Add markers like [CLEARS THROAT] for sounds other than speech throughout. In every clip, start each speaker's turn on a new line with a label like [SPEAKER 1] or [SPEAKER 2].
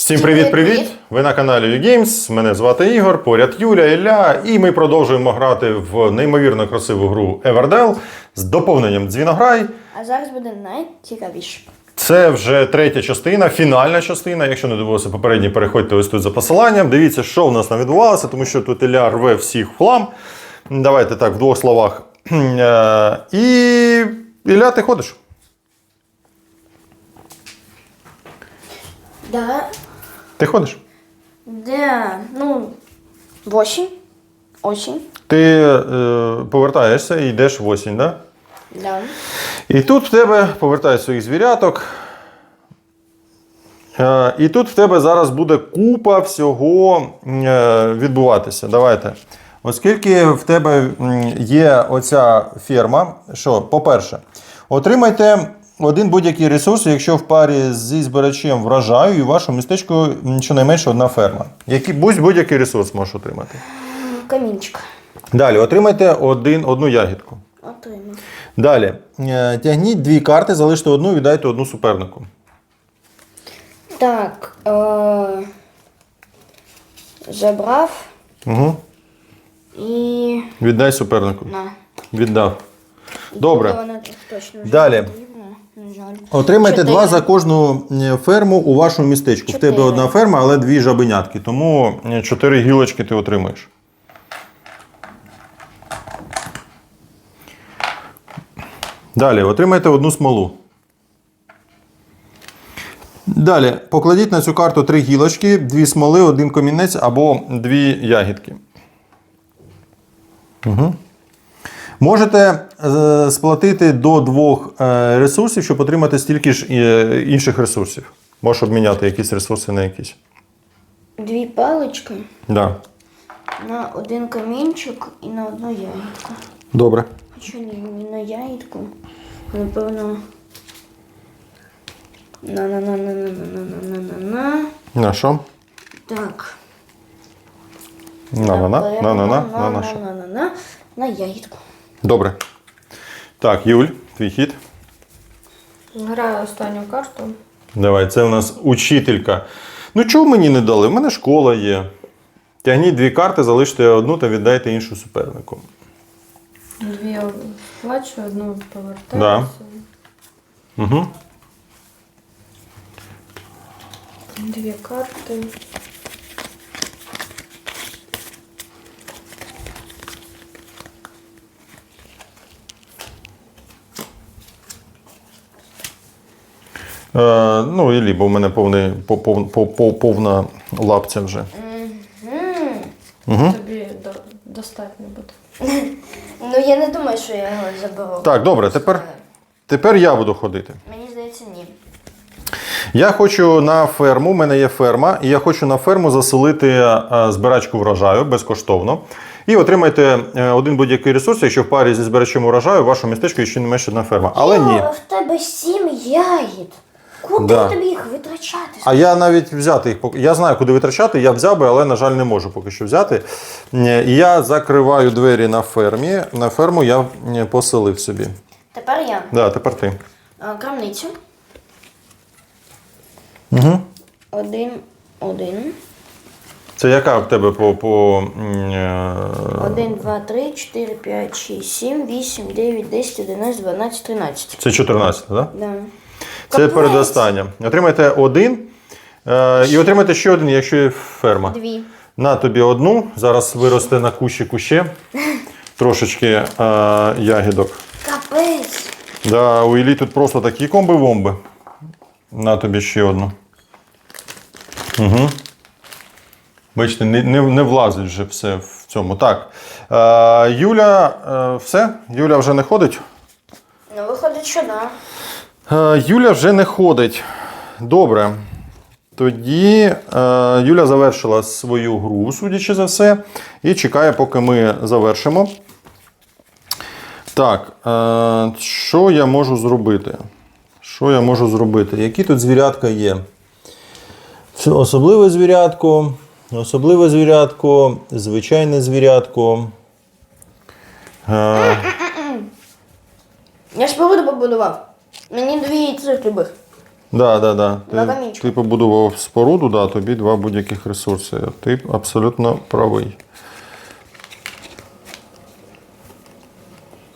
[SPEAKER 1] Всім привіт-привіт! Ви на каналі UGames. Мене звати Ігор, поряд Юля, Ілля, і ми продовжуємо грати в неймовірно красиву гру Everdell з доповненням Дзвінограй.
[SPEAKER 2] А зараз буде найцікавіше.
[SPEAKER 1] Це вже третя частина, фінальна частина. Якщо не дивилися попередні, переходьте ось тут за посиланням. Дивіться, що в нас там відбувалося, тому що тут Ілля рве всіх в хлам. Давайте так, в двох словах. [CLEARS THROAT] Е, І Ілля, ти ходиш?
[SPEAKER 2] Да.
[SPEAKER 1] Ти ходиш?
[SPEAKER 2] Да. Ну, восемь. Осень.
[SPEAKER 1] Ти е, повертаєшся і йдеш в осінь, так? Да?
[SPEAKER 2] Да.
[SPEAKER 1] І тут в тебе повертають своїх звіряток. Е, І тут в тебе зараз буде купа всього е, відбуватися. Давайте. Оскільки в тебе є оця ферма, що, по-перше, отримайте один будь-який ресурс, якщо в парі зі збирачем врожаю, і в вашому містечку щонайменше одна ферма. Який, будь- будь-який ресурс можеш отримати.
[SPEAKER 2] Камінчик.
[SPEAKER 1] Далі, отримайте один, одну ягідку.
[SPEAKER 2] Отримав.
[SPEAKER 1] Далі. Е, Тягніть дві карти, залиште одну, і віддайте одну супернику.
[SPEAKER 2] Так. Е- забрав
[SPEAKER 1] Угу.
[SPEAKER 2] і.
[SPEAKER 1] Віддай супернику.
[SPEAKER 2] На.
[SPEAKER 1] Віддав. Добре.
[SPEAKER 2] Вона точно вже
[SPEAKER 1] Далі.
[SPEAKER 2] Жаль.
[SPEAKER 1] Отримайте
[SPEAKER 2] Чотири.
[SPEAKER 1] два за кожну е, ферму у вашому містечку. В тебе одна ферма, але дві жабенятки. Тому е, чотири гілочки ти отримаєш. Далі, отримайте одну смолу. Далі, покладіть на цю карту три гілочки, дві смоли, один комінець або дві ягідки. Угу. Можете е, сплатити до двох е, ресурсів, щоб отримати стільки ж е, інших ресурсів. Можеш обміняти якісь ресурси на якісь.
[SPEAKER 2] Дві палички
[SPEAKER 1] Да.
[SPEAKER 2] на один камінчик і на одну ягідку.
[SPEAKER 1] Добре.
[SPEAKER 2] Не на ягідку. Напевно. На на на на на на на на на на
[SPEAKER 1] На що?
[SPEAKER 2] Так.
[SPEAKER 1] На на на на на на на на
[SPEAKER 2] на на на ягідку.
[SPEAKER 1] Добре. Так, Юль, твій хід.
[SPEAKER 3] Граю останню карту.
[SPEAKER 1] Давай, це у нас учителька. Ну чого мені не дали? У мене школа є. Тягніть дві карти, залиште одну та віддайте іншу супернику.
[SPEAKER 3] Дві плачу, одну повертаюся.
[SPEAKER 1] Угу.
[SPEAKER 3] Дві карти.
[SPEAKER 1] Ну, і лібо, у мене повний, по- пов- по- по- повна лапця вже. Угу.
[SPEAKER 3] Тобі до, достатньо буде. [LAUGHS]
[SPEAKER 2] Ну я не думаю, що я його заберу.
[SPEAKER 1] Так, добре, тепер, тепер я буду ходити.
[SPEAKER 2] Мені здається, ні.
[SPEAKER 1] Я хочу на ферму, у мене є ферма, і я хочу на ферму заселити е, збирачку врожаю безкоштовно. І отримайте е, один будь-який ресурс, якщо в парі зі збирачем урожаю в вашому містечку є ще не менше одна ферма. Але ні.
[SPEAKER 2] В тебе сім ягід. Куди
[SPEAKER 1] Да.
[SPEAKER 2] тобі їх витрачати?
[SPEAKER 1] А я навіть взяти їх Я знаю, куди витрачати, я взяв би, але, на жаль, не можу поки що взяти. Е, я закриваю двері на фермі. На ферму я е, поселив собі.
[SPEAKER 2] Тепер я.
[SPEAKER 1] Да, тепер ти.
[SPEAKER 2] Крамницю.
[SPEAKER 1] Угу.
[SPEAKER 2] Один, один.
[SPEAKER 1] Це яка в тебе по. по м, е,
[SPEAKER 2] Один, два, три, чотири, п'ять, шість, сім, вісім, дев'ять, десять, одинадцять, дванадцять, тринадцять.
[SPEAKER 1] Це 14, так? Да?
[SPEAKER 2] Да.
[SPEAKER 1] Це
[SPEAKER 2] Капець.
[SPEAKER 1] передостання. Отримайте один. Е, і отримайте ще один, якщо є ферма.
[SPEAKER 2] Дві.
[SPEAKER 1] На тобі одну. Зараз виросте на кущику ще [LAUGHS] трошечки е, ягідок.
[SPEAKER 2] Капець.
[SPEAKER 1] Да, у Іллі тут просто такі комби-вомби. На тобі ще одну. Угу. Бачите, не, не, не влазить вже все в цьому. Так. Е, Юля, е, все? Юля вже не ходить?
[SPEAKER 2] Ну, виходить, що да.
[SPEAKER 1] Е, Юля вже не ходить. Добре. Тоді е, Юля завершила свою гру, судячи за все, і чекає, поки ми завершимо. Так, е, що я можу зробити? Що я можу зробити? Які тут звірятка є? Особливе звірятко, особливе звірятко, звичайне звірятко.
[SPEAKER 2] Я ж погоду побудував. Мені дві цих любих.
[SPEAKER 1] Да, да, да. Ти, ти побудував споруду, да, тобі два будь-яких ресурси. Ти абсолютно правий.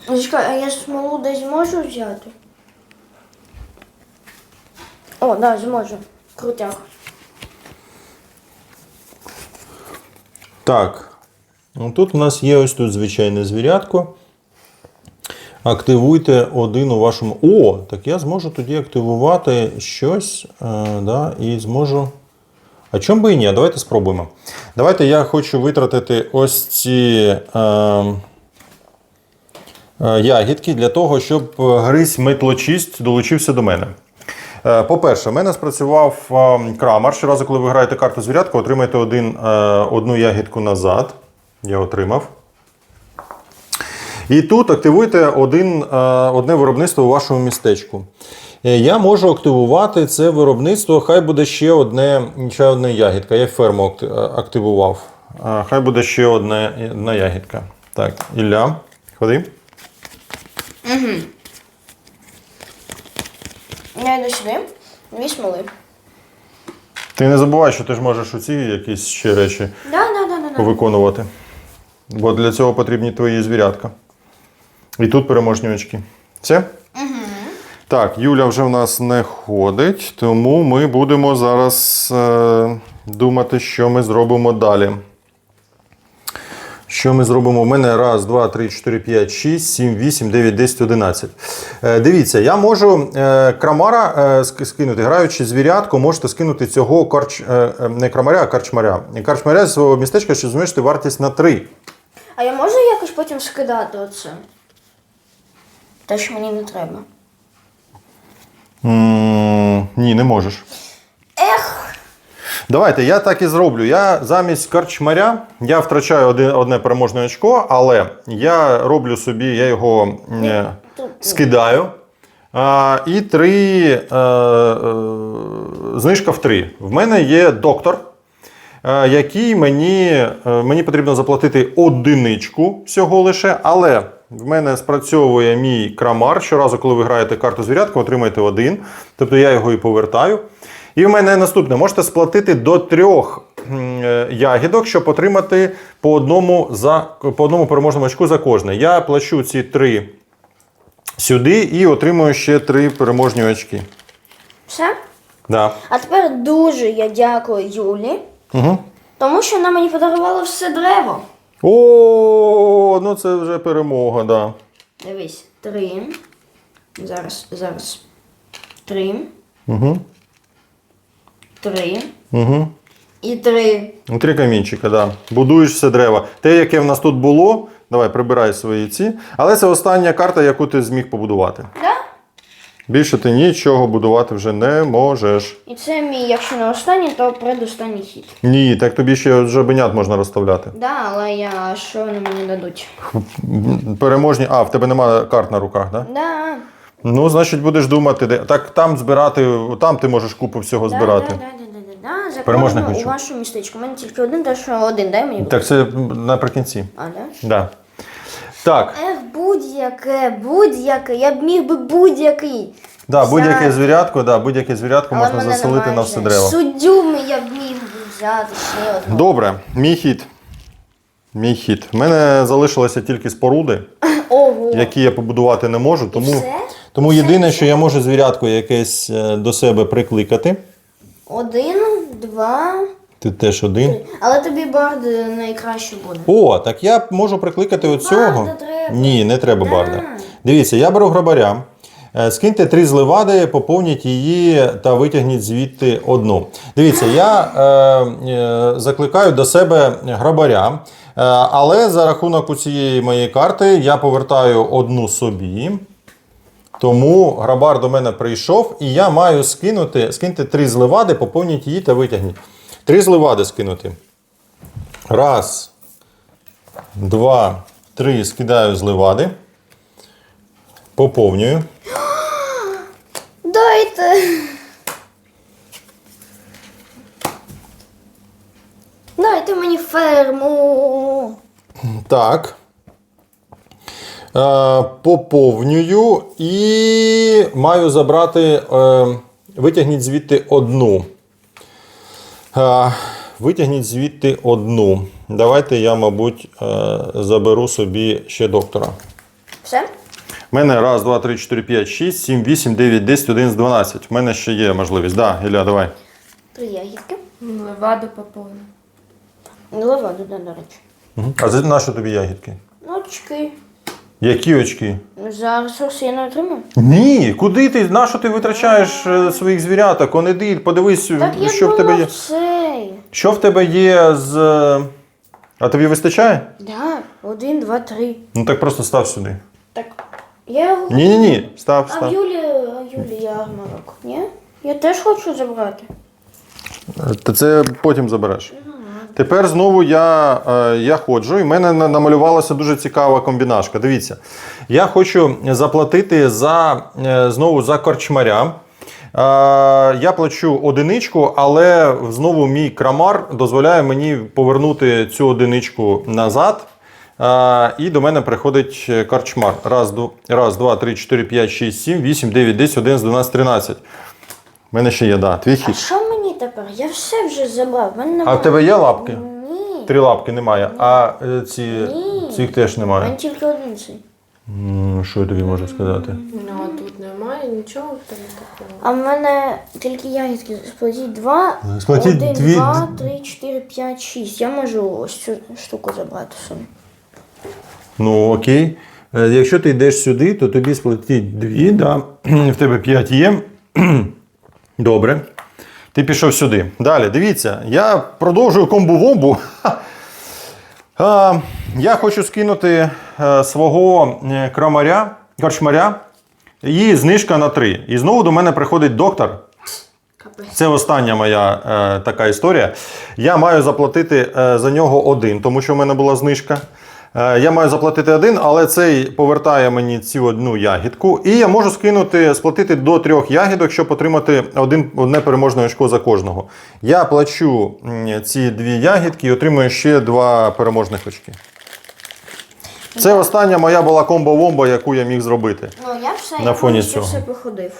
[SPEAKER 2] Зачекай, а я смолу десь зможу взяти? О, да, зможу. Крутяк.
[SPEAKER 1] Так. Ну, тут у нас є ось тут звичайне звірятко. Активуйте один у вашому. О, так я зможу тоді активувати щось. Е, да, і зможу. А чому би і ні? Давайте спробуємо. Давайте я хочу витратити ось ці е, е, ягідки для того, щоб гризь метлочисть долучився до мене. Е, По-перше, в мене спрацював крамар. Щоразу, коли ви граєте карту звірятку, отримаєте один, одну ягідку назад. Я отримав. І тут активуйте один, е, одне виробництво у вашому містечку. Е, Я можу активувати це виробництво, хай буде ще одне, ще одна ягідка. Я ферму е, активував. Хай буде ще одне, одна ягідка. Так, Ілля, ходи.
[SPEAKER 2] Я йду сюди. Дві смоли.
[SPEAKER 1] Ти не забувай, що ти ж можеш оці якісь ще речі
[SPEAKER 2] Да, да, да, да, да.
[SPEAKER 1] повиконувати. Бо для цього потрібні твої звірятка. І тут переможні очки. Все? Угу. Так, Юля вже в нас не ходить, тому ми будемо зараз е, думати, що ми зробимо далі. Що ми зробимо? У мене раз, два, три, чотири, п'ять, шість, сім, вісім, дев'ять, десять, одинадцять. Е, дивіться, я можу е, крамара е, скинути, граючи звірятку, можете скинути цього карч, е, е, не крамаря, а карчмаря. Карчмаря з свого містечка, що зменшити вартість на 3.
[SPEAKER 2] А я можу якось потім скидати оце? Те, що мені не треба.
[SPEAKER 1] м ні, не можеш.
[SPEAKER 2] Ех!
[SPEAKER 1] Давайте, я так і зроблю. Я замість карчмаря я втрачаю один, одне переможне очко, але я роблю собі, я його е, скидаю. А, і три е, е, знижка в три. В мене є доктор, який мені, е, мені потрібно заплатити одиничку всього лише, але в мене спрацьовує мій крамар. Щоразу, коли ви граєте карту звірятку, отримаєте один. Тобто я його і повертаю. І в мене наступне: можете сплатити до трьох е, ягідок, щоб отримати по одному, за, по одному переможному очку за кожне. Я плачу ці три сюди і отримую ще три переможні очки.
[SPEAKER 2] Все?
[SPEAKER 1] Да.
[SPEAKER 2] А тепер дуже я дякую Юлі,
[SPEAKER 1] Угу.
[SPEAKER 2] тому що вона мені подарувала все дерево.
[SPEAKER 1] О, ну це вже перемога, да.
[SPEAKER 2] Дивись, три. Зараз, зараз. Три.
[SPEAKER 1] Угу.
[SPEAKER 2] Три.
[SPEAKER 1] Угу.
[SPEAKER 2] І три.
[SPEAKER 1] Три камінчика, да. Будуєш все дерево. Те, яке в нас тут було, давай прибирай свої ці. Але це остання карта, яку ти зміг побудувати.
[SPEAKER 2] Да?
[SPEAKER 1] Більше ти нічого будувати вже не можеш.
[SPEAKER 2] І це мій, якщо не останній, то предостанній хід.
[SPEAKER 1] Ні, так тобі ще жабенят можна розставляти.
[SPEAKER 2] Да, але я що вони мені дадуть?
[SPEAKER 1] Переможні. А, в тебе немає карт на руках, так? Да?
[SPEAKER 2] Да.
[SPEAKER 1] Ну, значить, будеш думати, де. Так там збирати, там ти можеш купу всього збирати.
[SPEAKER 2] Да, да, да, да, да, да. Заходимо у
[SPEAKER 1] хочу.
[SPEAKER 2] вашу містечко. У мене тільки один, то що один, дай мені.
[SPEAKER 1] Так, це наприкінці.
[SPEAKER 2] А, да?
[SPEAKER 1] Да. Так,
[SPEAKER 2] Ех, будь-яке, будь-яке. Я б міг би будь-який.
[SPEAKER 1] да, будь-яке звірятко, да, будь-яке звірятко можна заселити на все дерево.
[SPEAKER 2] Суддю ми я б міг би взяти ще одного.
[SPEAKER 1] Добре, мій хід. Мій хід. В мене залишилося тільки споруди, [LAUGHS]
[SPEAKER 2] Ого.
[SPEAKER 1] які я побудувати не можу. Тому,
[SPEAKER 2] все?
[SPEAKER 1] тому єдине, що я можу звірятко якесь е, до себе прикликати.
[SPEAKER 2] Один, два.
[SPEAKER 1] Ти теж один.
[SPEAKER 2] Але тобі бард найкраще буде.
[SPEAKER 1] О, так я можу прикликати оцього.
[SPEAKER 2] Барда треба.
[SPEAKER 1] Ні, не треба
[SPEAKER 2] Да.
[SPEAKER 1] барда. Дивіться, я беру грабаря. е, Скиньте три зливади, поповніть її та витягніть звідти одну. Дивіться, я е, е, закликаю до себе грабаря, е, але за рахунок цієї моєї карти я повертаю одну собі. Тому грабар до мене прийшов, і я маю скинути, скиньте три зливади, поповніть її та витягніть. Три зливади скинути. Раз, два, три. Скидаю зливади. Поповнюю.
[SPEAKER 2] Дайте. Дайте мені ферму.
[SPEAKER 1] Так. Е, поповнюю і маю забрати е, витягніть звідти одну. Витягніть звідти одну. Давайте я, мабуть, е, заберу собі ще доктора.
[SPEAKER 2] Все?
[SPEAKER 1] У мене раз, два, три, чотири, п'ять, шість, сім, вісім, дев'ять, десять, одинадцять, дванадцять. У мене ще є можливість. Да, Ілля, давай.
[SPEAKER 2] Три ягідки.
[SPEAKER 3] Леваду поповну.
[SPEAKER 2] Леваду, да, до речі.
[SPEAKER 1] А за на що тобі ягідки?
[SPEAKER 2] Ну, очки.
[SPEAKER 1] Які очки?
[SPEAKER 2] За ресурси я не отримаю.
[SPEAKER 1] Ні, куди ти? На що ти витрачаєш е, своїх звіряток? Он іди, подивись,
[SPEAKER 2] Так я
[SPEAKER 1] що в тебе є.
[SPEAKER 2] цей.
[SPEAKER 1] Що в тебе є з. е, А тобі вистачає?
[SPEAKER 2] Да, один, два, три.
[SPEAKER 1] Ну так просто став сюди.
[SPEAKER 2] Так. Я його.
[SPEAKER 1] Ні, ні, ні. Став,
[SPEAKER 2] А в
[SPEAKER 1] став.
[SPEAKER 2] Юлі, а в Юлі ярмарок. Ні? Я теж хочу забрати.
[SPEAKER 1] Та це потім забереш. Тепер знову я, е, я ходжу, і в мене намалювалася дуже цікава комбінашка. Дивіться, я хочу заплатити за, е, знову за корчмаря. Е, Я плачу одиничку, але знову мій крамар дозволяє мені повернути цю одиничку назад. І до мене приходить корчмар. Раз, раз, два, три, чотири, п'ять, шість, сім, вісім, дев'ять, десять, одинадцять, дванадцять, тринадцять. У мене ще є, да, твій
[SPEAKER 2] А
[SPEAKER 1] хід.
[SPEAKER 2] Тепер? Я все вже забрав. В Мене
[SPEAKER 1] А
[SPEAKER 2] немає.
[SPEAKER 1] в тебе є лапки?
[SPEAKER 2] Ні.
[SPEAKER 1] Три лапки немає, а е, ці,
[SPEAKER 2] Ні.
[SPEAKER 1] цих теж
[SPEAKER 2] У
[SPEAKER 1] немає.
[SPEAKER 2] мене тільки один цей.
[SPEAKER 1] М, Що я тобі можу сказати?
[SPEAKER 3] Ну, а тут немає нічого в тебе такого.
[SPEAKER 2] А в мене тільки ягідки. Сплатіть два.
[SPEAKER 1] Сплатіть
[SPEAKER 2] один,
[SPEAKER 1] дві-
[SPEAKER 2] два, три, чотири, п'ять, шість. Я можу ось цю штуку забрати собі.
[SPEAKER 1] Ну окей. Е, Якщо ти йдеш сюди, то тобі сплатіть дві, да. [CLEARS THROAT] в тебе п'ять є. [CLEARS THROAT] Добре. Ти пішов сюди. Далі, дивіться, я продовжую комбу-вомбу. [LAUGHS] Я хочу скинути е, свого е, крамаря, корчмаря, і знижка на 3. І знову до мене приходить доктор. Це остання моя е, така історія. Я маю заплатити е, за нього один, тому що в мене була знижка. Е, я маю заплатити один, але цей повертає мені цю одну ягідку. І я можу скинути, сплатити до трьох ягідок, щоб отримати один, одне переможне очко за кожного. Я плачу ці дві ягідки і отримую ще два переможних очки. Це остання моя була комбо-вомба, яку я міг зробити.
[SPEAKER 2] Ну, я все,
[SPEAKER 1] На
[SPEAKER 2] я
[SPEAKER 1] фоні
[SPEAKER 2] повністю
[SPEAKER 1] цього.
[SPEAKER 2] все походив.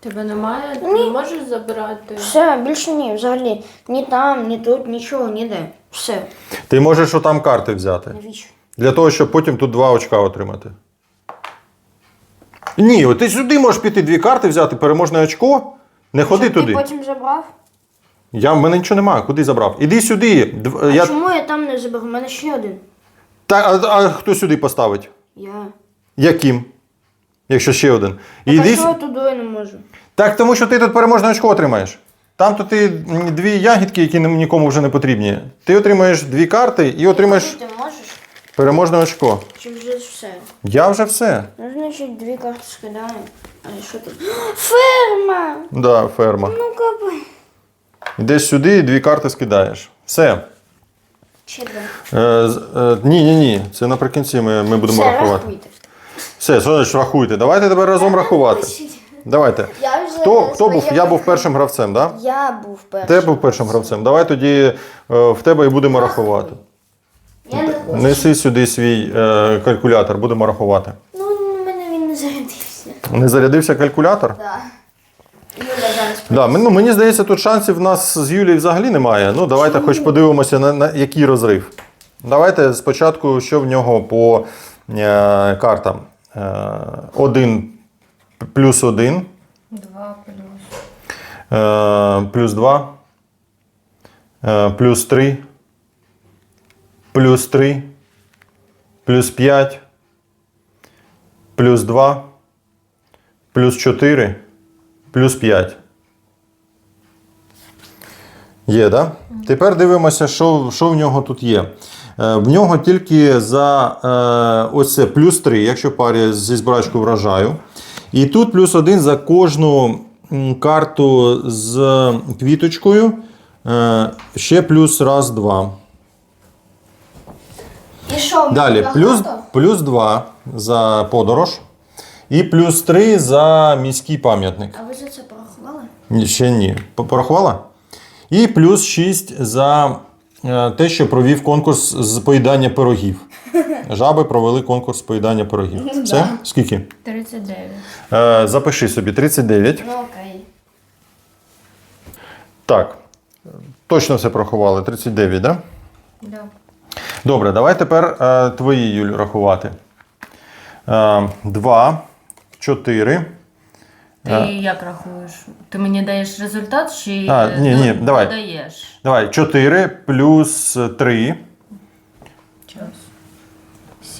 [SPEAKER 3] Тебе немає? Ти не можеш забирати?
[SPEAKER 2] Все, більше ні, взагалі. Ні там, ні тут, нічого, ніде. Все.
[SPEAKER 1] Ти можеш отам карти взяти.
[SPEAKER 2] Навіщо?
[SPEAKER 1] Для того, щоб потім тут два очка отримати. Ні, от ти сюди можеш піти дві карти взяти, переможне очко. Не ходи
[SPEAKER 2] Щоб
[SPEAKER 1] туди.
[SPEAKER 2] Ти потім забрав?
[SPEAKER 1] Я, в мене нічого немає. Куди забрав? Іди сюди. Дв-
[SPEAKER 2] А
[SPEAKER 1] я...
[SPEAKER 2] чому я там не забрав? У мене ще один.
[SPEAKER 1] Та, а, а хто сюди поставить?
[SPEAKER 2] Я.
[SPEAKER 1] Яким? Якщо ще один.
[SPEAKER 2] Так,
[SPEAKER 1] Іди...
[SPEAKER 2] а
[SPEAKER 1] с-
[SPEAKER 2] я туди не можу?
[SPEAKER 1] Так, тому що ти тут переможне очко отримаєш. Там то ти дві ягідки, які нікому вже не потрібні. Ти отримаєш дві карти і отримаєш
[SPEAKER 2] Ти можеш? переможне
[SPEAKER 1] очко.
[SPEAKER 2] Чи вже все?
[SPEAKER 1] Я вже все.
[SPEAKER 2] Ну, значить, дві карти скидаю. А що тут? [GASPS] Ферма!
[SPEAKER 1] Да, ферма.
[SPEAKER 2] Ну капай.
[SPEAKER 1] Йдеш сюди і дві карти скидаєш. Все.
[SPEAKER 2] Ще два.
[SPEAKER 1] Е, з- е, ні, ні, ні. Це наприкінці ми, ми будемо
[SPEAKER 2] Все,
[SPEAKER 1] рахувати.
[SPEAKER 2] рахуйте.
[SPEAKER 1] Все, що значить рахуйте. Давайте тепер разом рахувати. Давайте.
[SPEAKER 2] Я вже
[SPEAKER 1] Хто, хто був? Я був першим гравцем, так? Да?
[SPEAKER 2] Я був першим.
[SPEAKER 1] Ти був першим гравцем. Давай тоді е, в тебе і будемо рахувати.
[SPEAKER 2] Я не хочу.
[SPEAKER 1] Неси сюди свій е, калькулятор, будемо рахувати.
[SPEAKER 2] Ну, у мене він не зарядився.
[SPEAKER 1] Не зарядився калькулятор?
[SPEAKER 2] Да. Юля зараз
[SPEAKER 1] Да, мен- ну, мені здається, тут шансів в нас з Юлією взагалі немає. Ну, давайте хоч подивимося, на, на який розрив. Давайте спочатку, що в нього по е, картам. Е, один плюс один,
[SPEAKER 3] Два плюс.
[SPEAKER 1] е, плюс два, е, плюс три, плюс три, плюс п'ять, плюс два, плюс чотири, плюс п'ять. Є, так? Да? Тепер дивимося, що, що в нього тут є. Е, в нього тільки за е, ось це плюс 3, якщо парі зі збирачкою вражаю. І тут плюс 1 за кожну карту з квіточкою. Е, ще плюс раз, два.
[SPEAKER 2] І що?
[SPEAKER 1] Далі плюс, плюс 2 за подорож. І плюс 3 за міський пам'ятник.
[SPEAKER 2] А ви за це порахували?
[SPEAKER 1] Ні, Ще ні. Порахувала? І плюс 6 за е, те, що провів конкурс з поїдання пирогів. Жаби провели конкурс поїдання пирогів. Це скільки?
[SPEAKER 3] 39.
[SPEAKER 1] Е, запиши собі 39.
[SPEAKER 2] Ну окей.
[SPEAKER 1] Так. Точно все порахували. 39, так? Да?
[SPEAKER 3] Да.
[SPEAKER 1] Добре, давай тепер е, твої, Юль, рахувати. Е, 2, 4.
[SPEAKER 3] Ти як рахуєш? Ти мені даєш результат чи
[SPEAKER 1] А,
[SPEAKER 3] е,
[SPEAKER 1] ні, ні,
[SPEAKER 3] до-
[SPEAKER 1] давай.
[SPEAKER 3] додаєш?
[SPEAKER 1] Давай, 4 плюс 3,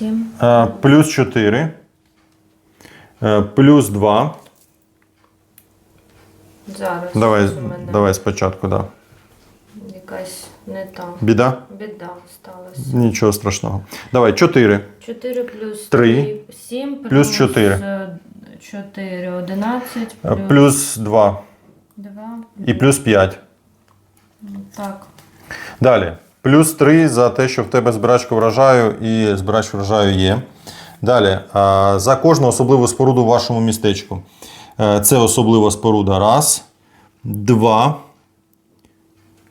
[SPEAKER 3] 8.
[SPEAKER 1] Е, плюс 4. Е, плюс 2.
[SPEAKER 3] Зараз.
[SPEAKER 1] Давай,
[SPEAKER 3] мене
[SPEAKER 1] давай спочатку, да.
[SPEAKER 3] якась не та.
[SPEAKER 1] Біда?
[SPEAKER 3] Біда сталася.
[SPEAKER 1] Нічого страшного. Давай, 4.
[SPEAKER 3] 4 плюс
[SPEAKER 1] Три.
[SPEAKER 3] 3. 7 плюс,
[SPEAKER 1] чотири.
[SPEAKER 3] Е, 4. 11 плюс,
[SPEAKER 1] Плюс 2.
[SPEAKER 3] 2.
[SPEAKER 1] І плюс 5.
[SPEAKER 3] Так.
[SPEAKER 1] Далі. Плюс 3 за те, що в тебе збирачка врожаю і збирач врожаю є. Далі. За кожну особливу споруду в вашому містечку. Е, Це особлива споруда. Раз. Два.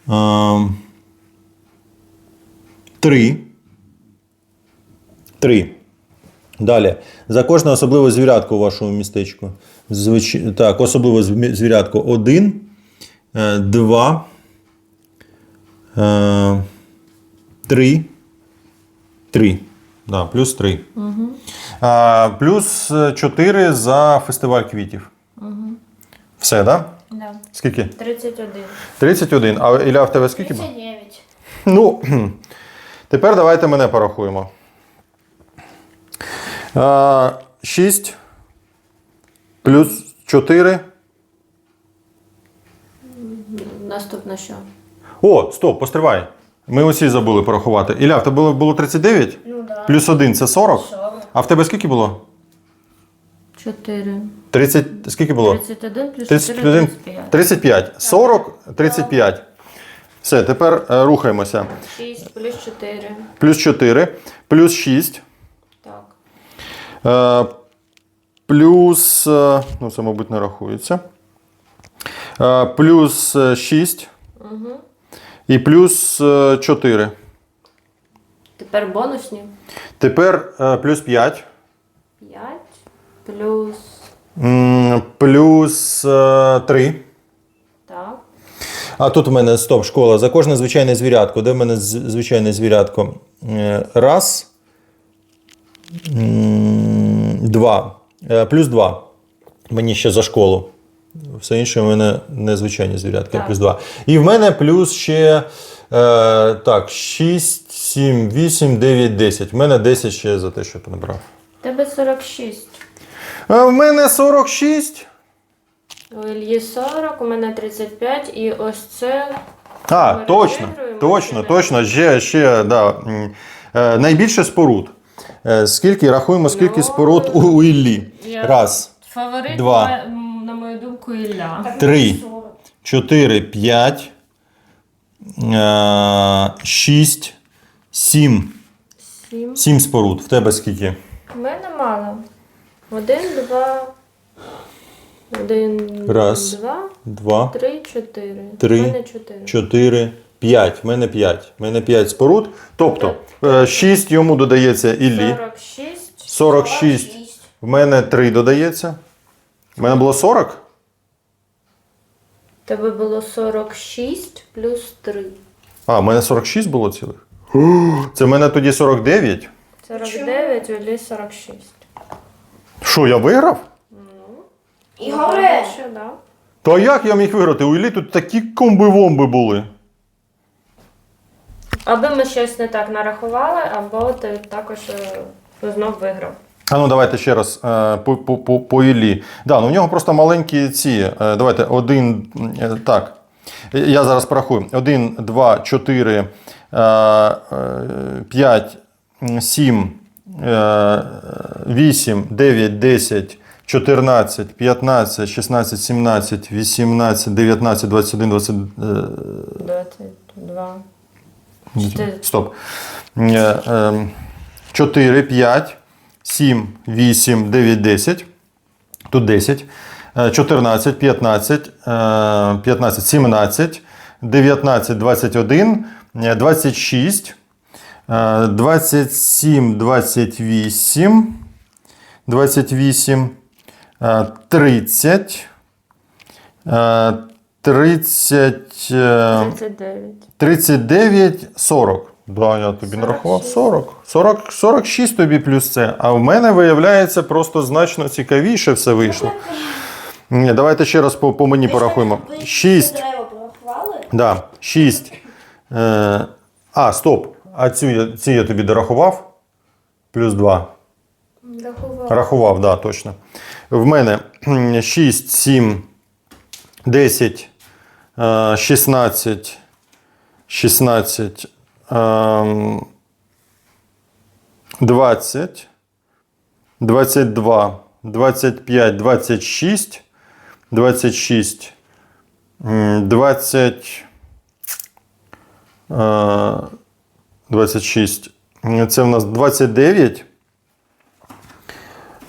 [SPEAKER 1] ем, Три. Три. Далі. За кожне особливе звірятко у вашому містечку. Звич... Так, особливе зві- звірятко. Один. е, Два. Е, Три. Три. Да, плюс три. Угу. А, плюс 4 за фестиваль квітів. Угу. Все, так? Да?
[SPEAKER 3] Да.
[SPEAKER 1] Скільки?
[SPEAKER 3] 31.
[SPEAKER 1] 31. А Ілля, в тебе скільки? було?
[SPEAKER 2] 39.
[SPEAKER 1] Ну, тепер давайте мене порахуємо. А, 6 плюс 4.
[SPEAKER 3] Наступне що?
[SPEAKER 1] О, стоп, постривай. Ми усі забули порахувати. Ілля, в тебе було, було 39?
[SPEAKER 2] Ну да.
[SPEAKER 1] Плюс 1 це 40?
[SPEAKER 2] 40.
[SPEAKER 1] А в тебе скільки було?
[SPEAKER 3] 4.
[SPEAKER 1] 30, скільки було?
[SPEAKER 3] 31 плюс 4
[SPEAKER 1] 31,
[SPEAKER 3] 35.
[SPEAKER 1] 35. 40, 35. Все, тепер е, рухаємося.
[SPEAKER 3] 6 плюс 4.
[SPEAKER 1] Плюс 4, плюс 6,
[SPEAKER 3] Так.
[SPEAKER 1] е, плюс, е, ну це, мабуть, не рахується. Е, плюс 6
[SPEAKER 3] Угу.
[SPEAKER 1] І плюс е, 4.
[SPEAKER 3] Тепер бонусні.
[SPEAKER 1] Тепер е, плюс 5,
[SPEAKER 3] 5 плюс.
[SPEAKER 1] плюс е, 3.
[SPEAKER 3] Так.
[SPEAKER 1] А тут у мене стоп, школа. За кожне звичайне звірятко. Де в мене звичайне звірятко? Е, Раз. Два. Е, Плюс два. Мені ще за школу. Все інше у мене незвичайні звірятка.
[SPEAKER 3] Так.
[SPEAKER 1] Плюс два. І в мене плюс ще е, так, 6, 7, 8, 9, 10. В мене 10 ще за те, що я набрав.
[SPEAKER 3] Тебе 46.
[SPEAKER 1] А в мене 46.
[SPEAKER 3] У Ільї 40, у мене 35 і ось це.
[SPEAKER 1] А,
[SPEAKER 3] Ми
[SPEAKER 1] точно, точно, точно. Ще, ще, да. е, Найбільше споруд. Е, Скільки рахуємо, скільки
[SPEAKER 3] Ну,
[SPEAKER 1] споруд у, у Іллі? Раз,
[SPEAKER 3] Фаворит,
[SPEAKER 1] Два.
[SPEAKER 3] На, мою думку, Ілля.
[SPEAKER 1] Три.
[SPEAKER 2] 40.
[SPEAKER 1] чотири, п'ять, е, шість, сім.
[SPEAKER 3] 7.
[SPEAKER 1] Сім споруд. В тебе скільки?
[SPEAKER 3] У мене мало. Один, два. Один,
[SPEAKER 1] Раз.
[SPEAKER 3] два,
[SPEAKER 1] Два,
[SPEAKER 3] три, чотири.
[SPEAKER 1] Три.
[SPEAKER 3] У мене чотири.
[SPEAKER 1] чотири, п'ять. В мене п'ять. В мене п'ять споруд. Тобто, е, шість йому додається Іллі.
[SPEAKER 3] 46.
[SPEAKER 1] 46. В мене 3 додається. В мене було 40?
[SPEAKER 3] Тебе було 46 плюс 3.
[SPEAKER 1] А, в мене 46 було цілих. [GASPS] Це в мене тоді 49.
[SPEAKER 3] 49, у Іллі 46.
[SPEAKER 1] Що, я виграв?
[SPEAKER 2] Ігоре!
[SPEAKER 3] Що, да?
[SPEAKER 1] Та як я міг виграти? У Іллі тут такі комби-вомби були.
[SPEAKER 3] Аби ми щось не так нарахували, або ти також е, знов виграв.
[SPEAKER 1] А ну давайте ще раз е, по, по, по, по Іллі. Да, ну в нього просто маленькі ці. Е, давайте один. е, так. Я зараз порахую. 1, 2, 4, 5, 7, 8, 9, 10, 14, 15, 16, 17, 18, 19, 21, 20. е,
[SPEAKER 3] 22. Чотири.
[SPEAKER 1] Стоп. Е, ем, 4, 5, 7, 8, 9, 10. Тут 10. Е, 14, 15, е, 15, 17, 19, 21, е, 26, е, 27, 28, 28, е, 30, е, 30, е,
[SPEAKER 3] 39.
[SPEAKER 1] 39, 40. Да, я тобі нарахував 40. 40. 46 тобі плюс це. А в мене виявляється просто значно цікавіше все вийшло. Ні, давайте ще раз по, по мені порахуємо.
[SPEAKER 2] Ви всі
[SPEAKER 1] 6.
[SPEAKER 2] дерева порахували?
[SPEAKER 1] Да, 6. Е, а, стоп. А цю я, ці я тобі дорахував. Плюс 2.
[SPEAKER 3] Рахувала.
[SPEAKER 1] Рахував, да, точно. В мене 6, 7, 10, е, 16, 16, ем, 20, 22, 25, 26, 26, м, 20, е, 26. Це в нас 29.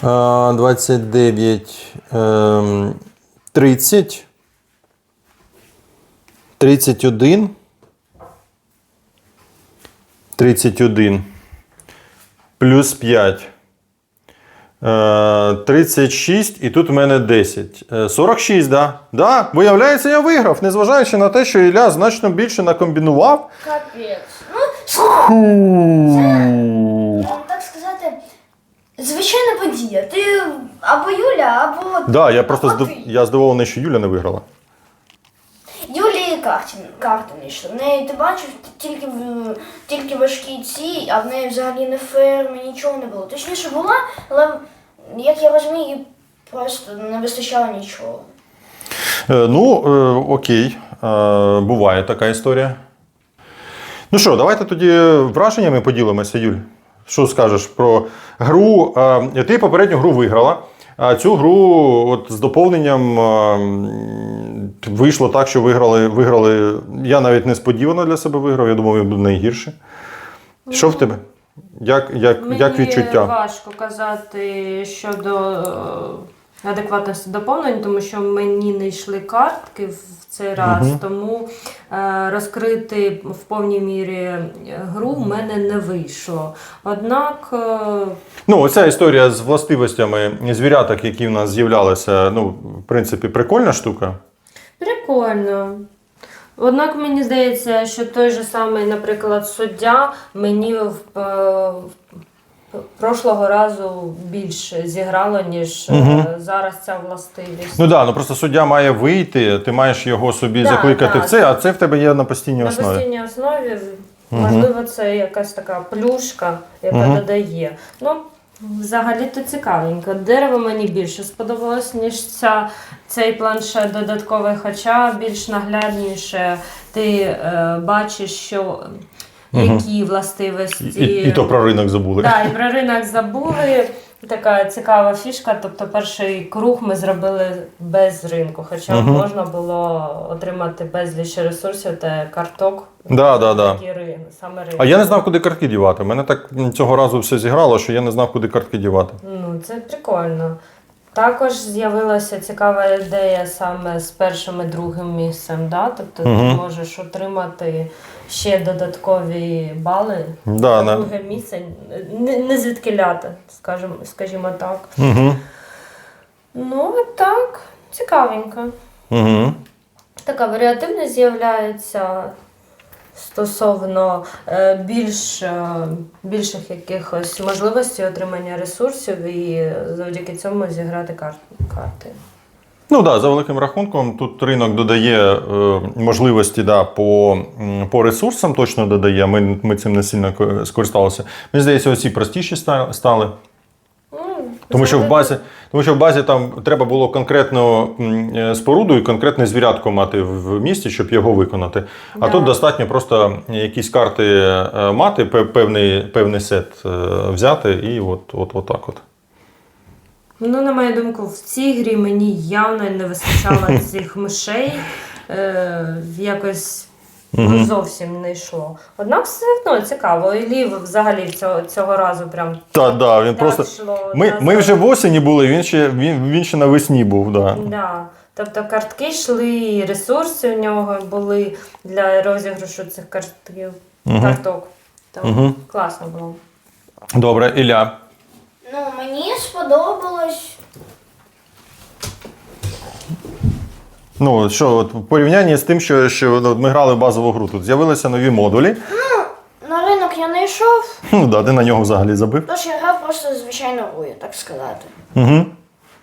[SPEAKER 1] Е, 29, ем, 30, 31, 31, плюс 5, е, 36, і тут у мене 10. Е, 46, да. Да, виявляється, я виграв, незважаючи на те, що Ілля значно більше накомбінував.
[SPEAKER 2] Капець. Ну, так сказати, звичайна подія. Ти або Юля, або.
[SPEAKER 1] Да, я просто
[SPEAKER 2] або ти.
[SPEAKER 1] я здивований, що Юля не виграла.
[SPEAKER 2] Карти, карти не йшли. В неї ти бачив тільки, тільки важкі ці, а в неї взагалі не ферми, нічого не було. Точніше була, але як я розумію, їй просто не вистачало нічого.
[SPEAKER 1] Е, Ну, е, окей, е, буває така історія. Ну що, давайте тоді враженнями поділимося, Юль. Що скажеш про гру? Е, Ти попередню гру виграла. А цю гру от, з доповненням е, вийшло так, що виграли, виграли. Я навіть несподівано для себе виграв, я думав, я буду найгірше. Що в тебе? Як, як,
[SPEAKER 3] Мені
[SPEAKER 1] як відчуття?
[SPEAKER 3] важко казати щодо е, адекватності доповнень, тому що мені не йшли картки в цей раз,
[SPEAKER 1] Мгм.
[SPEAKER 3] тому е, розкрити в повній мірі гру в мене не вийшло. Однак е,
[SPEAKER 1] Ну, оця історія з властивостями звіряток, які в нас з'являлися, ну, в принципі, прикольна штука.
[SPEAKER 3] Прикольно. Однак мені здається, що той же самий, наприклад, суддя мені в, е, в прошлого разу більше зіграло, ніж
[SPEAKER 1] Мгм.
[SPEAKER 3] зараз ця властивість.
[SPEAKER 1] Ну так, да, ну просто суддя має вийти, ти маєш його собі
[SPEAKER 3] Да,
[SPEAKER 1] закликати
[SPEAKER 3] да.
[SPEAKER 1] в це, а це в тебе є на постійній
[SPEAKER 3] На
[SPEAKER 1] основі.
[SPEAKER 3] постійній основі,
[SPEAKER 1] Мгм.
[SPEAKER 3] можливо, це якась така плюшка, яка
[SPEAKER 1] Мгм.
[SPEAKER 3] додає. Ну, взагалі-то цікавенько. Дерево мені більше сподобалось, ніж ця, цей планшет додатковий, хоча більш наглядніше ти е, бачиш, що. Які властивості.
[SPEAKER 1] І, і то про ринок забули.
[SPEAKER 3] Да, і про ринок забули. Така цікава фішка. Тобто перший круг ми зробили без ринку, хоча
[SPEAKER 1] Мгм.
[SPEAKER 3] можна було отримати безліч ресурсів та карток.
[SPEAKER 1] Да, да, да.
[SPEAKER 3] Рин, саме ринок.
[SPEAKER 1] А я не знав, куди картки дівати. Мене так цього разу все зіграло, що я не знав, куди картки дівати.
[SPEAKER 3] Ну, це прикольно. Також з'явилася цікава ідея саме з першим і другим місцем. Да? Тобто
[SPEAKER 1] Мгм.
[SPEAKER 3] ти можеш отримати ще додаткові бали
[SPEAKER 1] Да,
[SPEAKER 3] на
[SPEAKER 1] на...
[SPEAKER 3] друге місце, не, не звідкиляти, скажімо, скажімо так.
[SPEAKER 1] Угу.
[SPEAKER 3] Ну, так, цікавенько.
[SPEAKER 1] Угу.
[SPEAKER 3] Така варіативність з'являється стосовно е, більш, е, більших якихось можливостей отримання ресурсів і завдяки цьому зіграти кар- карти.
[SPEAKER 1] Ну так, да, за великим рахунком, тут ринок додає е, можливості да, по, по ресурсам, точно додає. Ми, ми цим не сильно скористалися. Мені здається, оці простіші стали.
[SPEAKER 3] Ну,
[SPEAKER 1] Тому що в базі, тому що в базі там треба було конкретну е, споруду і конкретне звірятко мати в в місті, щоб його виконати. А
[SPEAKER 3] Да.
[SPEAKER 1] тут достатньо просто якісь карти е, мати, певний, певний сет е, взяти, і от, от, от так от.
[SPEAKER 3] Ну, на мою думку, в цій грі мені явно не вистачало [LAUGHS] цих мишей. Е, якось
[SPEAKER 1] Мгм.
[SPEAKER 3] зовсім не йшло. Однак все одно цікаво. І Лів взагалі цього, цього разу прям
[SPEAKER 1] Та, да, він
[SPEAKER 3] так
[SPEAKER 1] просто.
[SPEAKER 3] йшло
[SPEAKER 1] Ми, ми вже в осені були, він ще, він, він ще навесні був. Да.
[SPEAKER 3] Да. Тобто картки йшли, і ресурси у нього були для розіграшу цих картків,
[SPEAKER 1] Мгм.
[SPEAKER 3] карток. Тому
[SPEAKER 1] Мгм.
[SPEAKER 3] класно було.
[SPEAKER 1] Добре, Ілля.
[SPEAKER 2] Ну, мені сподобалось.
[SPEAKER 1] Ну, що, от, в порівнянні з тим, що, що ми грали в базову гру, тут з'явилися нові модулі.
[SPEAKER 2] На ринок я не йшов,
[SPEAKER 1] Ну, да, ти на нього взагалі забив.
[SPEAKER 2] тож я грав просто звичайно грою, так сказати.
[SPEAKER 1] Угу.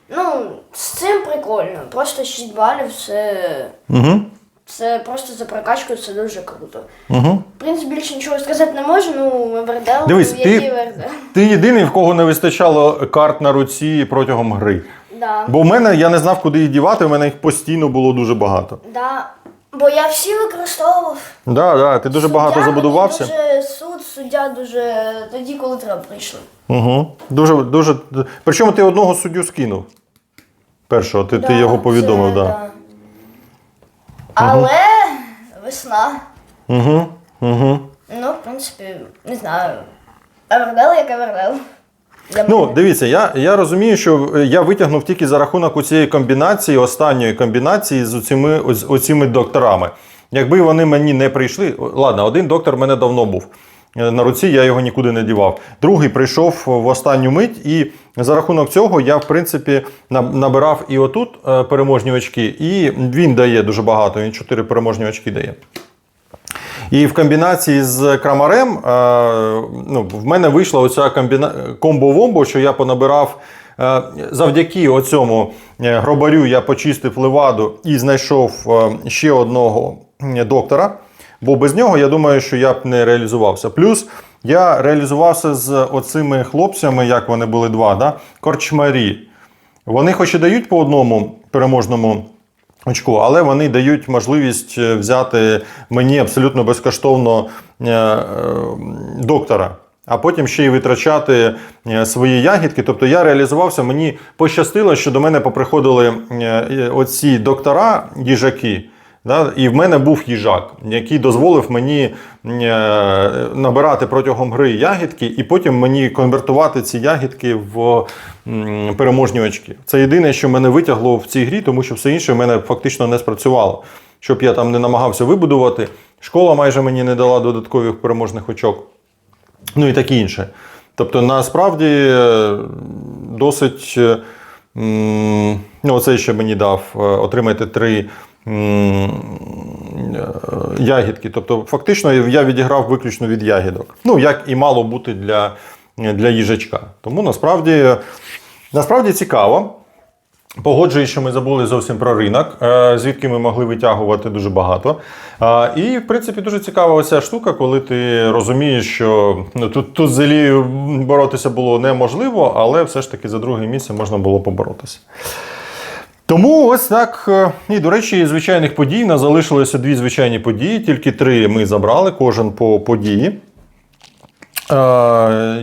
[SPEAKER 2] Ну, з цим прикольно. Просто 6 балів це.
[SPEAKER 1] Угу.
[SPEAKER 2] Це просто за прокачку, це дуже круто.
[SPEAKER 1] Угу.
[SPEAKER 2] В принципі, більше нічого сказати не можу, ну Евердел,
[SPEAKER 1] Дивись,
[SPEAKER 2] який
[SPEAKER 1] ти-. Ти єдиний, в кого не вистачало карт на руці протягом гри.
[SPEAKER 2] Да.
[SPEAKER 1] Бо в мене я не знав, куди їх дівати, в мене їх постійно було дуже багато.
[SPEAKER 2] Да. Бо я всі використовував.
[SPEAKER 1] Да, да, ти дуже багато забудувався.
[SPEAKER 2] Дуже суд, суддя дуже тоді, коли треба прийшли.
[SPEAKER 1] Угу. Дуже, дуже. Причому ти одного суддю скинув. Першого, ти, ти його повідомив, так. Да.
[SPEAKER 2] Але весна.
[SPEAKER 1] Угу. Угу.
[SPEAKER 2] Ну, в принципі, не знаю. Евердел як Евердел. Для
[SPEAKER 1] Ну,
[SPEAKER 2] мене.
[SPEAKER 1] дивіться, я, я розумію, що е, я витягнув тільки за рахунок у цієї комбінації, останньої комбінації з оціми, оц- оціми докторами. Якби вони мені не прийшли, ладно, один доктор в мене давно був. Е, На руці я його нікуди не дівав. Другий прийшов в останню мить, і за рахунок цього я, в принципі, набирав і отут е, переможні очки, і він дає дуже багато. Він чотири переможні очки дає. І в комбінації з крамарем е, ну, в мене вийшла оця комбіна... комбо-вомбо, що я понабирав завдяки оцьому гробарю я почистив леваду і знайшов ще одного доктора. Бо без нього я думаю, що я б не реалізувався. Плюс я реалізувався з оцими хлопцями, як вони були два, да? корчмарі. Вони хоч і дають по одному переможному очку, але вони дають можливість е, взяти мені абсолютно безкоштовно е, е, доктора. А потім ще й витрачати свої ягідки. Тобто я реалізувався, мені пощастило, що до мене поприходили оці доктора, їжаки. Да? І в мене був їжак, який дозволив мені е, набирати протягом гри ягідки, і потім мені конвертувати ці ягідки в переможні очки. Це єдине, що мене витягло в цій грі, тому що все інше в мене фактично не спрацювало. Щоб я там не намагався вибудувати. Школа майже мені не дала додаткових переможних очок. Ну і таке інше. Тобто, насправді е, досить. е, Ну, оце ще мені дав отримати три ягідки. Тобто, фактично, я відіграв виключно від ягідок. Ну, як і мало бути для, для їжачка. Тому насправді, насправді цікаво. Погоджуюсь, що ми забули зовсім про ринок, е, звідки ми могли витягувати дуже багато. Е, І, в принципі, дуже цікава оця штука, коли ти розумієш, що ну, тут, тут з боротися було неможливо, але все ж таки за друге місце можна було поборотися. Тому ось так. е, І, до речі, звичайних подій. Нас залишилося дві звичайні події, тільки три ми забрали, кожен по події. Е,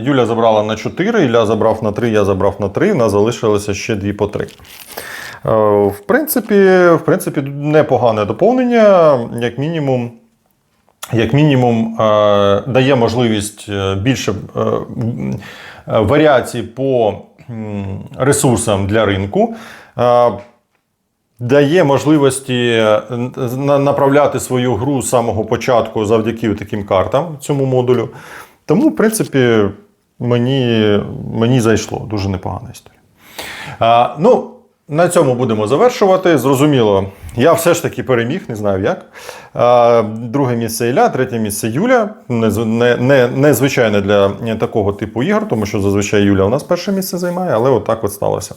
[SPEAKER 1] Юля забрала на 4, Ілля забрав на 3, я забрав на 3, у нас залишилося ще дві по 3. Е, В принципі, в принципі, непогане доповнення, як мінімум. Як мінімум, дає можливість більше варіацій по ресурсам для ринку. Дає можливості е, направляти свою гру з самого початку завдяки таким картам цьому модулю. Тому, в принципі, мені, мені зайшло. Дуже непогана історія. А, ну, на цьому будемо завершувати. Зрозуміло, я все ж таки переміг, не знаю як. Друге місце Ілля, третє місце Юля. Нез- Не, не, незвичайне для такого типу ігор, тому що зазвичай Юля у нас перше місце займає, але отак от сталося.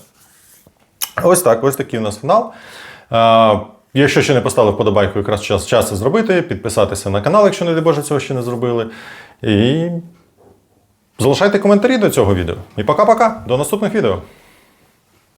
[SPEAKER 1] Ось так, ось такий у нас фінал. Якщо ще не поставили вподобайку, якраз час, час це зробити, підписатися на канал, якщо не дай Боже, цього ще не зробили. І залишайте коментарі до цього відео. І пока-пока. До наступних відео.